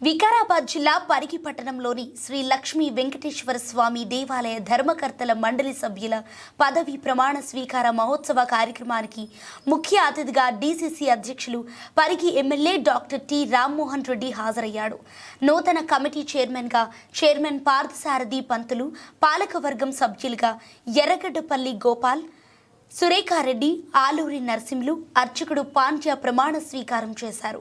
వికారాబాద్ జిల్లా పరిగి పట్టణంలోని శ్రీ లక్ష్మీ వెంకటేశ్వర స్వామి దేవాలయ ధర్మకర్తల మండలి సభ్యుల పదవి ప్రమాణ స్వీకార మహోత్సవ కార్యక్రమానికి ముఖ్య అతిథిగా డీసీసీ అధ్యక్షులు Parigi MLA doctor T Rammohan Reddy హాజరయ్యాడు. నూతన కమిటీ చైర్మన్గా చైర్మన్ పార్థసారథి పంతులు పాలకవర్గం సభ్యులుగా ఎర్రగడ్డపల్లి గోపాల్ సురేఖారెడ్డి ఆలూరి నరసింహులు అర్చకుడు పాండ్య ప్రమాణ స్వీకారం చేశారు.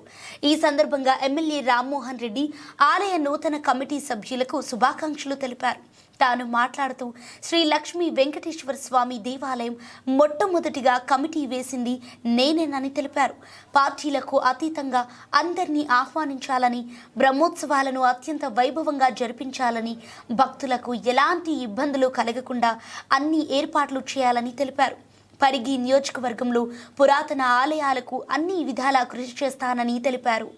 ఈ సందర్భంగా ఎమ్మెల్యే రామ్మోహన్ రెడ్డి ఆలయ నూతన కమిటీ సభ్యులకు శుభాకాంక్షలు తెలిపారు. తాను మాట్లాడుతూ శ్రీ లక్ష్మీ వెంకటేశ్వర స్వామి దేవాలయం మొట్టమొదటిగా కమిటీ వేసింది నేనేనని తెలిపారు. పార్టీలకు అతీతంగా అందరినీ ఆహ్వానించాలని బ్రహ్మోత్సవాలను అత్యంత వైభవంగా జరిపించాలని భక్తులకు ఎలాంటి ఇబ్బందులు కలగకుండా అన్ని ఏర్పాట్లు చేయాలని తెలిపారు. పరిగి నియోజకవర్గంలో పురాతన ఆలయాలకు అన్ని విధాలా కృషి చేస్తానని తెలిపారు.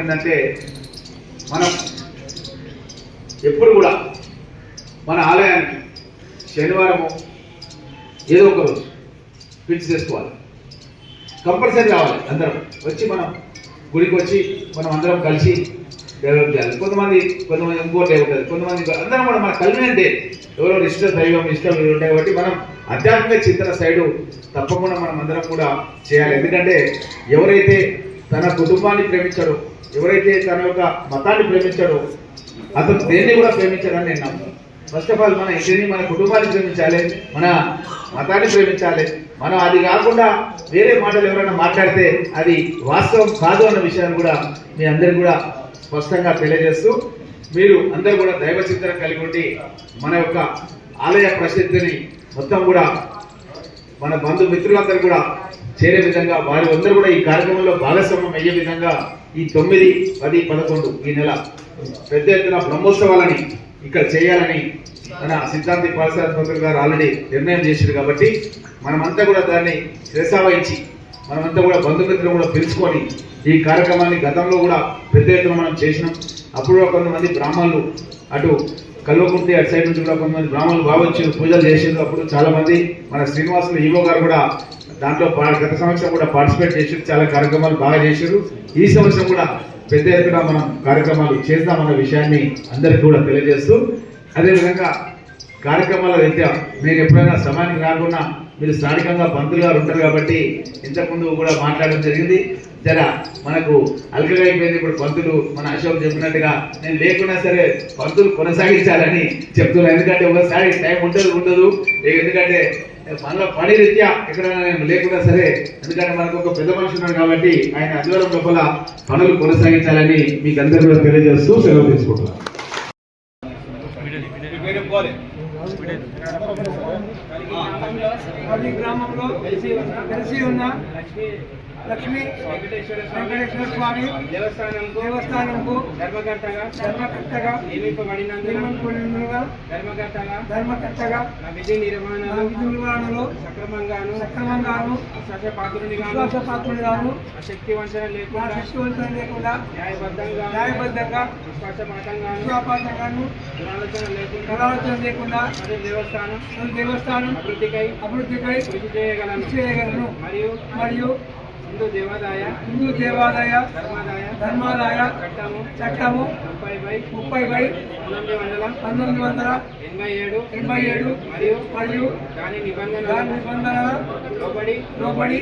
ఏంటంటే మనం ఎప్పుడు కూడా మన ఆలయానికి శనివారము ఏదో ఒక రోజు ఫిక్స్ చేసుకోవాలి. కంపల్సరీ రావాలి అందరం. వచ్చి మనం గుడికి వచ్చి మనం అందరం కలిసి డెవలప్ చేయాలి కొంతమంది కొంతమంది ఇంకోటి ఉంటుంది కొంతమంది అందరం కూడా మన కలిగినంటే ఎవరో ఇష్ట దైవం ఇష్టం ఇవి ఉంటాయి కాబట్టి మనం ఆధ్యాత్మిక చింతన సైడు తప్పకుండా మనం అందరం కూడా చేయాలి. ఎందుకంటే ఎవరైతే తన కుటుంబాన్ని ప్రేమించాడో ఎవరైతే తన యొక్క మతాన్ని ప్రేమించాడో అతను దేన్ని కూడా ప్రేమించాడని నేను నమ్ముతాను ఫస్ట్ ఆఫ్ ఆల్ మన ఇంటిని మన కుటుంబాన్ని ప్రేమించాలి మన మతాన్ని ప్రేమించాలి. మనం అది కాకుండా వేరే మాటలు ఎవరైనా మాట్లాడితే అది వాస్తవం కాదు అన్న విషయాన్ని కూడా మీ అందరికి కూడా స్పష్టంగా తెలియజేస్తూ మీరు అందరూ కూడా దైవ చింతన కలిగి ఉండి మన యొక్క ఆలయ ప్రసిద్ధిని మొత్తం కూడా మన బంధు మిత్రులందరూ కూడా చేరే విధంగా వారి అందరూ కూడా ఈ కార్యక్రమంలో భాగస్వామ్యం అయ్యే విధంగా ఈ తొమ్మిది పది పదకొండు ఈ నెల పెద్ద ఎత్తున బ్రహ్మోత్సవాలని ఇక్కడ చేయాలని మన సిద్ధాంతి పాలసారి గారు ఆల్రెడీ నిర్ణయం చేశారు కాబట్టి మనమంతా కూడా దాన్ని శ్రేషావహించి మనమంతా కూడా బంధుమిత్రులు కూడా పిలుచుకొని ఈ కార్యక్రమాన్ని గతంలో కూడా పెద్ద ఎత్తున మనం చేసినాం. అప్పుడు కొంతమంది బ్రాహ్మణులు అటు కల్వకుంటే అటు సైడ్ నుంచి కూడా కొంతమంది బ్రాహ్మణులు బాగొచ్చి పూజలు చేసిండ్రు. అప్పుడు చాలామంది మన శ్రీనివాసులు ఈవో గారు కూడా దాంట్లో పా- గత సంవత్సరం కూడా పార్టిసిపేట్ చేసి చాలా కార్యక్రమాలు బాగా చేశారు ఈ సంవత్సరం కూడా పెద్ద ఎత్తున మనం కార్యక్రమాలు చేద్దామన్న విషయాన్ని అందరికీ కూడా తెలియజేస్తూ అదేవిధంగా కార్యక్రమాల రీత్యా మీరు ఎప్పుడైనా సమయానికి రాకుండా మీరు స్థానికంగా పంతులు గారు ఉంటారు కాబట్టి ఇంతకుముందు కూడా మాట్లాడడం జరిగింది. జర మనకు అల్కగా ఇప్పుడు పంతులు మన అశోక్ చెప్పినట్టుగా నేను లేకున్నా సరే పంతులు కొనసాగించాలని చెప్తున్నాను ఎందుకంటే ఒకసారి టైం ఉండదు. ఉండదు ఎందుకంటే మనలో పని రీత్యా ఎక్కడైనా నేను లేకున్నా సరే ఎందుకంటే మనకు ఒక పెద్ద మనిషి ఉన్నాడు కాబట్టి ఆయన ఆధ్వర్యం లోపల పనులు కొనసాగించాలని మీకు అందరూ కూడా తెలియజేస్తూ సెలవు తీసుకుంటున్నాను. ప్రతి గ్రామంలో కలిసి ఉన్న. లక్ష్మీ వెంకటేశ్వర స్వామి దేవస్థానంకు దేవస్థానంకు ధర్మకర్తగా ధర్మకర్తగా నియమింపబడినందున నియమింపబడినందున ధర్మకర్తగా ధర్మకర్తగా నా విధి నా నిర్వహణలో విధి నిర్వహణలో సక్రమంగాను సక్రమంగాను శక్తి వంచన లేకుండా లేకుండా న్యాయబద్ధంగా న్యాయబద్ధంగా విశ్వాసపాతంగాను విశ్వాపాతంగాను దురాలోచన లేకుండా లేకుండా మరియు దేవస్థానం దేవస్థానం అభివృద్ధికై అభివృద్ధిపై కృషి చేయగలను. చేయగలను. మరియు మరియు హిందూ దేవాదాయ హిందూ దేవాలయ ధర్మాదాయ ధర్మాదాయ చట్టము చట్టము ముప్పై బై ముప్పై బై పంతొమ్మిది వందల పంతొమ్మిది వందల ఎనభై ఏడు ఎనభై ఏడు మరియు మరియు దాని దాని నిబంధనల నిబంధనల లోబడి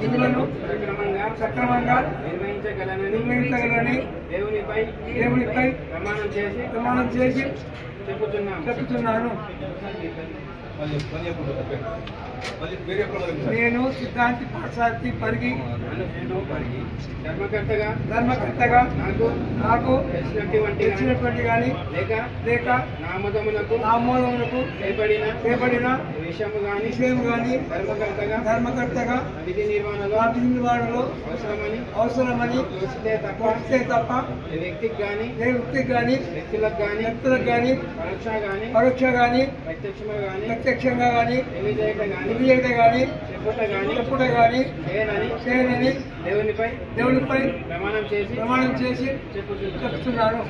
విధులను సక్రమంగా సక్రమంగా నిర్వహించగలనని దేవునిపై దేవునిపై ప్రమాణం చేసి ప్రమాణం చేసి చెప్పుతున్నాను చెప్తున్నాను నేను సిద్ధాంతి పాఠశాల పరిగి ధర్మకర్తగా ధర్మకర్తగా నాకు నాకు తెలిసినటువంటి కానీ లేక లేక నామదములకు ఆమోదములకు చేపడిన చేపడిన విషయము గాని విషయం కానీ ధర్మకర్తగా ధర్మకర్తగా విధి నిర్వహణలో అవసరమని అవసరమని తోచితే తప్ప వస్తే తప్ప ఏ వ్యక్తికి గాని ఏ వ్యక్తికి కానీ వ్యక్తులకు గాని వ్యక్తులకు కానీ పరోక్ష గాని పరోక్ష కానీ ప్రత్యక్షంగా గాని ప్రత్యక్షంగా కానీ గాని తెలియట కానీ చెప్పుట గాని చెప్పుట కానీ చేయనని చేయనని దేవునిపై దేవునిపై ప్రమాణం చేసి ప్రమాణం చేసి చెప్పుచున్నాను. చెప్తున్నాను